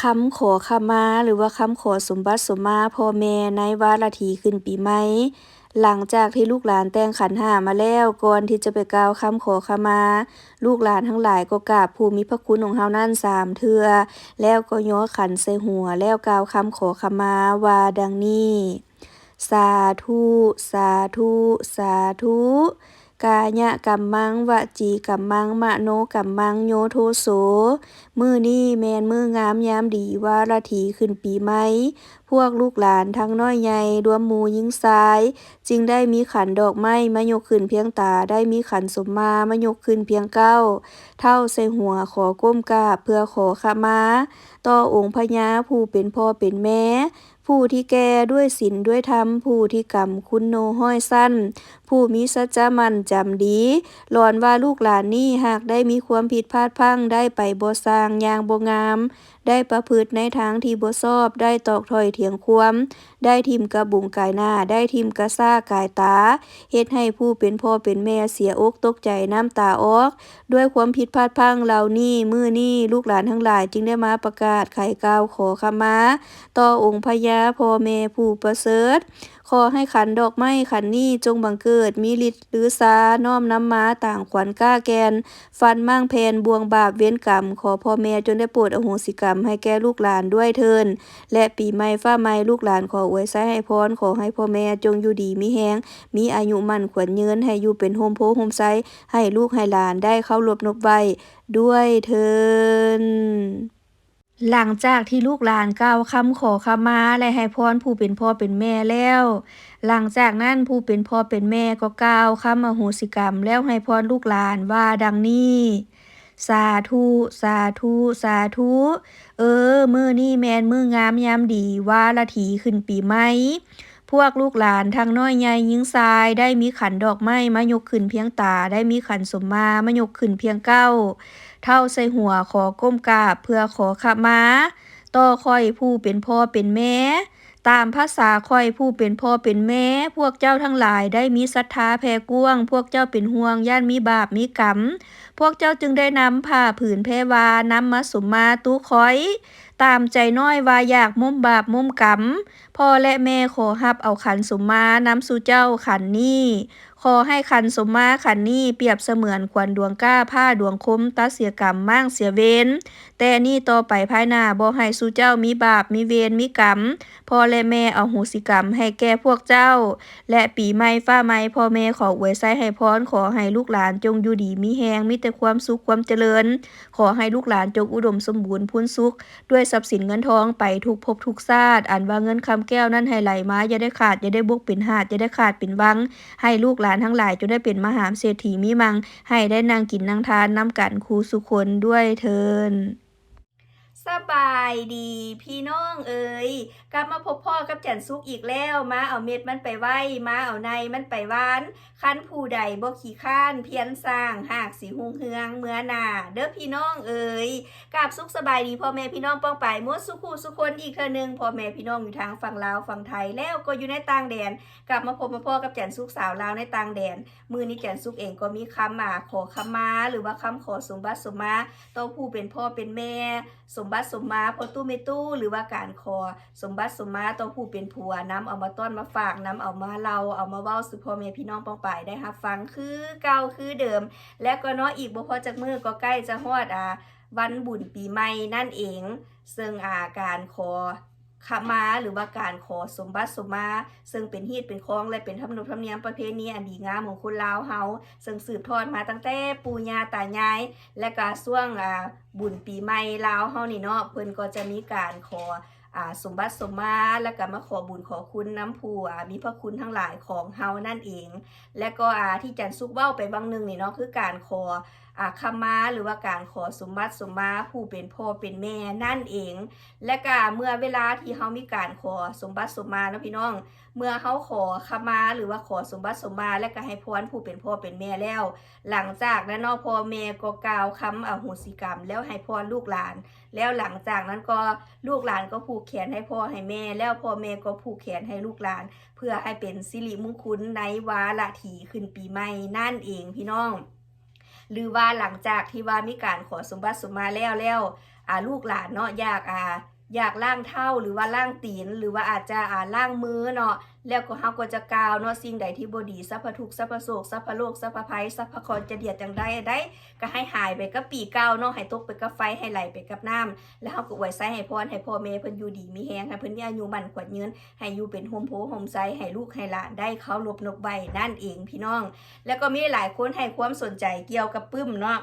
คำขอขมา หรือว่าคำขอสมบัติสมมาพ่อแม่ในวาระทีขึ้นปีใหม่หลังจากที่ลูกหลานแต่งขันห้ามาแล้วก่อนที่จะไปกล่าวคำขอขมา ลูกหลานทั้งหลายก็กราบผู้มีพระคุณของเฮานั่นสามเทือ แล้วก็ย่อขันใส่หัวแล้วกล่าวคำขอขมาว่าดังนี้ สาธุ สาธุ สาธุ กายะกัมมังวจีกัมมังมะโนกัมมังโยโทโสมือนี้แมนมืองามยามดีว่าระถีขึ้นปีใหมพวกลูกหลานทั้งน้อยใหญ่รวมหมู่หญิงชาย จึงได้มีขันดอกไม้มายกขึ้นเพียงตาได้มีขันสมมามายกขึ้นเพียงเก้า เท่าใส่หัวขอก้มกราบเพื่อขอขมา ต่อองค์พญาผู้เป็นพ่อเป็นแม่ ผู้ที่แก่ด้วยศีลด้วยธรรม ผู้ที่กรรมคุณโนห้อยสั้น ผู้มีสัจจะมันจำดีหลอนว่าลูกหลานนี่หากได้มีความผิดพลาดพังได้ไปบ่สร้างอย่างบ่งามได้ประพฤติในทางที่บ่ชอบ ได้ตอกถอยเถียงความได้ทิมกระบุงกายหน้า ได้ทิมกระซ่ากายตา เฮ็ดให้ผู้เป็นพ่อเป็นแม่เสียอกตกใจน้ำตาออก ด้วยความผิดพลาดพังเหล่านี้มื้อนี้ลูกหลานทั้งหลายจึงได้มาประกาศไข่กาวขอขมา ต่อองค์พญาพ่อแม่ผู้ประเสริฐ ขอให้ขันดอกไม้ขันนี้จงบังเกิด มีฤทธิ์หรือสาน้อมน้ำม้าต่างขวัญกล้าแกน ฟันมั่งแผนบวงบาปเว้นกรรม ขอพ่อแม่จนได้โปรดอโหสิกรรมให้แก่ลูกหลานด้วยเทิน และปีใหม่ฟ้าใหม่ลูกหลานขออวยไซให้พรขอให้พ่อแม่จงอยู่ดีมีแฮงมีอายุมั่นขวัญเยืนให้อยู่เป็นโฮมโพโฮมไซให้ลูกให้หลานได้เข้ารวบนบไว้ด้วยเทิน หลังจากที่ลูกหลานกล่าวคำขอขมาและให้พรผู้เป็นพ่อเป็นแม่แล้ว หลังจากนั้นผู้เป็นพ่อเป็นแม่ก็กล่าวคำอโหสิกรรม แล้วให้พรลูกหลานว่าดังนี้สาธุสาธุสาธุเออ มือนี่แมนมืองามยามดีว่าละถีขึ้นปีไหม พวกลูกหลานทั้งน้อยใหญ่ยิงทรายได้มีขันดอกไม้มายกขึ้นเพียงตา ได้มีขันสมมามายกขึ้นเพียงเก้า เท่าใส่หัวขอก้มกราบเพื่อขอขมาต่อคอยผู้เป็นพ่อเป็นแม่ ตามภาษาคอยผู้เป็นพ่อเป็นแม่ พวกเจ้าทั้งหลายได้มีศรัทธาแผ่กว้าง พวกเจ้าเป็นห่วงย่านมีบาปมีกรรม พวกเจ้าจึงได้นำผ้าผืนแพรวานำมาสมมาตู้คอย ตามใจน้อยว่าอยากมุมบาปมุมกรรม พ่อและแม่ขอหับเอาขันสมมานำสู่เจ้าขันนี้ ขอให้ขันสมมาขันนี้เปรียบเสมือนขวัญดวงก้าผ้าดวงคมตัดเสียกรรมมั่งเสียเวรแต่นี่ต่อไปภายหน้าบ่ให้สู่เจ้ามีบาปมีเวรมีกรรมพ่อและแม่เอาโหสิกรรมให้แก่พวกเจ้า และปีใหม่ฟ้าใหม่พ่อแม่ขออวยไซให้พรขอให้ลูกหลานจงอยู่ดีมีแฮงมีแต่ความสุขความเจริญ ขอให้ลูกหลานจงอุดมสมบูรณ์พูนสุข ด้วยทรัพย์สินเงินทองไปทุกภพทุกชาติอันว่าเงินคำแก้วนั้นให้ไหลมาอย่าได้ขาดอย่าได้บกเป็นหาดอย่าได้ขาดเป็นวังให้ลูกหลานทั้งหลายจงได้เป็นมหาเศรษฐีมิมัง ให้ได้นางกินนางทานน้ำกันคูสุคนด้วยเทิน สบายดีพี่น้องเอ๋ยกลับมาพบพ่อกับจันซุกอีกแล้ว มาเอาเม็ดมันไปไว้มาเอาในมันไปวานคันผู้ใดบ่ขี้ข้านเพียนสร้างหากสีหุงเฮืองเมื่อนาเด้อพี่น้องเอ๋ยกับสุขสบายดีพ่อแม่พี่น้องป้องไปมวดสุขูสุคนอีกเทื่อหนึงพ่อแม่พี่น้องอยู่ทางฝั่งลาวฝั่งไทยแล้วก็อยู่ในต่างแดน กลับมาพบมาพ่อกับจันซุกสาวลาวในต่างแดนมือนี้จันซุกเองก็มีคำมาขอคำมาหรือว่าคำขอสมบัติสมมาต่อผู้เป็นพ่อเป็นแม่สมบัติสมมาพอตู้ไม่ตู้หรือว่าการคอ สมบัติสมมาต้อผู้เป็นผัวนำเอามาต้อนมาฝากนำเอามาเราเอามาเว้าสู่พ่อแม่พี่น้องป้องปายได้รับฟังคือเก่าคือเดิม และก็เนาะอีกบ่พอจากมือก็ใกล้จะฮอดอ่าวันบุญปีใหม่นั่นเอง ซึ่งอาการคอ ขมาหรือว่าการขอสมบัติสมมาซึ่งเป็นฮีตเป็นคองและเป็นธรรมนุธรรมเนียมประเพณีอันดีงามของคนลาวเฮาซึ่งสืบทอดมาตั้งแต่ปู่ย่าตายาย และก็ช่วงบุญปีใหม่ลาวเฮานี่เนาะเพิ่นก็จะมีการขอ สมบัติสมมาแล้วก็มาขอบุญขอคุณน้ำผู้อ่ามีพระคุณทั้งหลายของเฮานั่นเอง และก็อาที่จันซุกเว้าไปบางหนึ่งนี่เนาะคือการขออาคามาหรือว่าการขอสมบัติสมมาผู้เป็นพ่อเป็นแม่นั่นเอง และก็เมื่อเวลาที่เฮามีการขอสมบัติสมมาเนาะพี่น้องเมื่อเขาขอขมาหรือว่าขอสมบัติสมมาและก็ให้พรผู้เป็นพ่อเป็นแม่แล้ว หลังจากนั้นนาะพ่อแม่ก็กล่าวคำอโหสิกรรม แล้วให้พรลูกหลาน แล้วหลังจากนั้นก็ลูกหลานก็ผูกแขนให้พ่อให้แม่ แล้วพ่อแม่ก็ผูกแขนให้ลูกหลาน เพื่อให้เป็นสิริมงคลในวาระถีขึ้นปีใหม่นั่นเองพี่น้อง หรือว่าหลังจากที่ว่ามีการขอสมบัติสมมาแล้วแล้วลูกหลานเนาะอยากอ่า อยากล่างเท้าหรือว่าล่างตีน หรือว่าอาจจะอ่าล่างมือเนาะแล้วก็เฮาก็จะกาวเนาะสิ่งใดที่บ่ดีสัพพทุกสัพพโศกสัพพโลกสัพพภัยสัพพคอนจะเดียดจังใดได้ ก็ให้หายไปกับปีเก่าเนาะให้ตกไปกับไฟให้ไหลไปกับน้ำแล้วเฮาก็อวยใส่ให้พรให้พ่อแม่เพิ่นอยู่ดีมีแฮงให้เพิ่นมีอายุมั่นขวัญยืนให้อยู่เป็นโฮมโพโฮมไซให้ลูกให้หลานได้เขาหลบนกใบนั่นเองพี่น้อง แล้วก็มีหลายคนให้ความสนใจเกี่ยวกับปึ้มเนาะ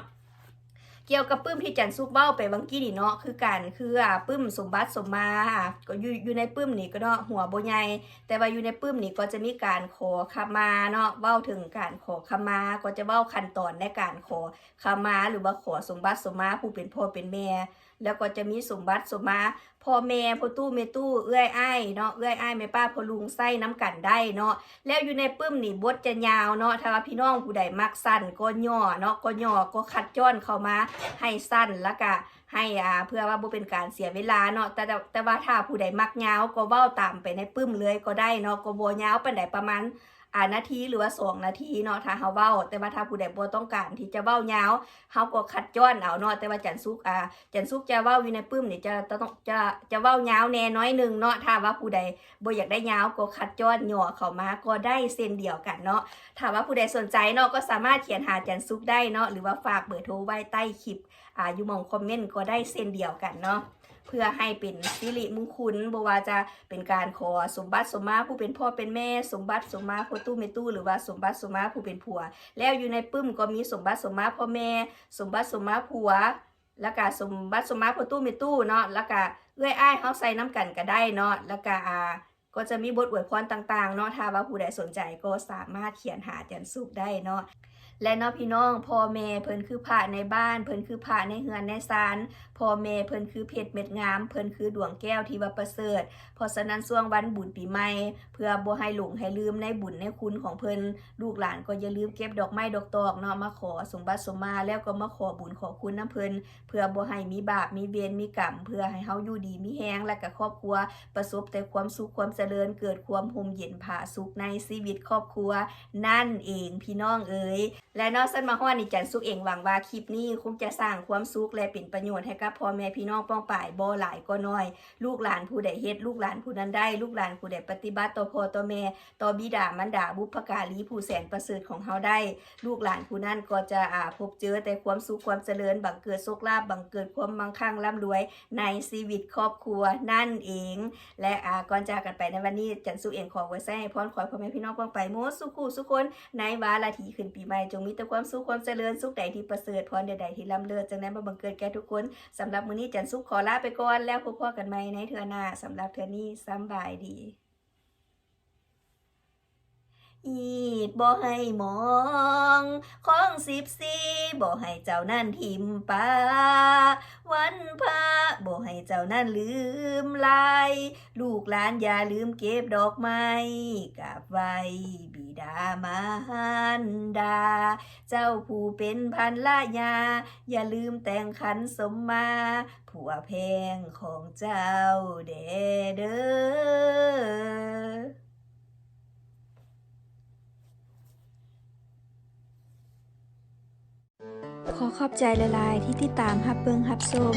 เกี่ยวกับปื้มที่จันซุกเบ้าไปบางกี้นี่เนาะคือการคืออ่าปึ้มสมบัติสมมาอะก็อยู่อยู่ในปื้มนี่ก็เนาะหัวโบใหญ่แต่ว่าอยู่ในปื้มนี่ก็จะมีการขอขมาเนาะเว้าถึงการขอขมาก็จะเว้าขั้นตอนในการขอขมาหรือว่าขอสมบัติสมมาผู้เป็นพ่อเป็นแม่ แล้วก็จะมีสมบัติสมมาพ่อแม่พ่อตู้แม่ตู้เอื้อยไอ้เนาะเอื้อยไอ้ายแม่ป้าพ่อลุงไส้น้ำกันได้เนาะแล้วอยู่ในปึ้มนี่บทจะยาวเนาะถ้าว่าพี่น้องผู้ใดมักสั้นก็ย่อเนาะก็ย่อก็คัดจ้อนเข้ามาให้สั้นแล้วก็ให้อ่าเพื่อว่าบ่เป็นการเสียเวลาเนาะแต่แต่ว่าถ้าผู้ใดมักยาวก็เว้าตามไปในปึ้มเลยก็ได้เนาะก็บ่ยาวปานใดประมาณ อ่านาทีหรือว่าสองนาทีเนาะถ้าเฮาเว้า แต่ว่าถ้าผู้ใดบ่ต้องการที่จะเว้ายาวเฮาก็คัดจ้อนเอาเนาะแต่ว่าจันซุกอ่าจันซุกจะเว้าอยู่ในปึ้มนี่จะจะต้องจะจะเว้ายาวแน่น้อยหนึงเนาะถ้าว่าผู้ใดบ่อยากได้ยาวก็คัดจอดหย่อเข้ามาก็ได้เส้นเดียวกันเนาะถ้าว่าผู้ใดสนใจเนาะก็สามารถเขียนหาจันซุกได้เนาะหรือว่าฝากเบอร์โทรไว้ใต้คลิปอ่าอยู่มองคอมเมนต์ก็ได้เส้นเดียวกันเนาะ เพื่อให้เป็นสิริมงคลบ่ว่าจะเป็นการขอสมบัติสมมาผู้เป็นพ่อเป็นแม่ สมบัติสมมาโคตู้เมตู้หรือว่าสมบัติสมมาผู้เป็นผัว แล้วอยู่ในปึ้มก็มีสมบัติสมมาพ่อแม่ สมบัติสมมาผัว แล้วก็สมบัติสมมาโคตู้เมตู้เนาะแล้วก็เอื้อยอ้ายเขาใส่น้ำกันก็ได้เนาะแล้วก็อ่า ก็จะมีบทอวยพรต่างๆเนาะถ้าว่าผู้ใดสนใจก็สามารถเขียนหาจันสุกได้เนาะและเนาะพี่น้องพ่อแม่เพิ่นคือพระในบ้าน เพิ่นคือพระในเฮือนในศาลพ่อแม่เพิ่นคือเพชรเม็ดงาม เพิ่นคือดวงแก้วที่ว่าประเสริฐเพราะฉะนั้นช่วงวันบุญปีใหม่ เพื่อบ่ให้หลงให้ลืมในบุญในคุณของเพิ่นลูกหลานก็อย่าลืมเก็บดอกไม้ดอกตอกเนาะมาขอสมบัติสมมาแล้วก็มาขอบุญขอคุณน้ำเพิ่นเพื่อบ่ให้มีบาปมีเวรมีกรรมเพื่อให้เฮาอยู่ดีมีแฮงและก็ครอบครัวประสบแต่ความสุขความเจริญเกิดความห่มเย็นผาสุขในชีวิตครอบครัว นั่นเองพี่น้องเอ๋ยและนอกสันมาฮอดนี่จันสุขเองหวังว่าคลิปนี้คงจะสร้างความสุขและเป็นประโยชน์ให้กับพ่อแม่พี่น้องป้องป่ายบ่หลายก็น้อย ลูกหลานผู้ใดเฮ็ดลูกหลานผู้นั้นได้ ลูกหลานผู้ใดปฏิบัติต่อพ่อต่อแม่ต่อบิดามารดาบุพการีผู้แสนประเสริฐของเฮาได้ ลูกหลานผู้นั้นก็จะอ่าพบเจอแต่ความสุขความเจริญบังเกิดโชคลาภบังเกิดความมั่งคั่งร่ำรวยในชีวิตครอบครัวนั่นเอง และอ่าก่อนจากกันไปในวันนี้จันสุเองขอไว้ใส่พรขอพ่อแม่พี่น้องป้องไปโมสุขูสุขคนในวาราทีขึ้นปีใหม่จงมีแต่ความสุขความเจริญสุขใดที่ประเสริฐพรใดๆที่ล้ำเลิศจังนั้นมาบังเกิดแก่ทุกคนสำหรับมื้อนี้จันสุขขอลาไปก่อนแล้วพบพอกันใหม่ในเทือหน้าสำหรับเทือนี้สำบายดี อีดบ่ให้มองของสิบสี่บ่ให้เจ้านั่นทิมปาวันพระบ่ให้เจ้านั่นลืมลายลูกหลานอย่าลืมเก็บดอกไม้กราบไหวบิดามารดา เจ้าผู้เป็นพันละยา อย่าลืมแต่งขันสมมา ผัวแพงของเจ้าเดเด้อ ขอขอบใจละลายที่ติดตามฮับเบิงฮับสม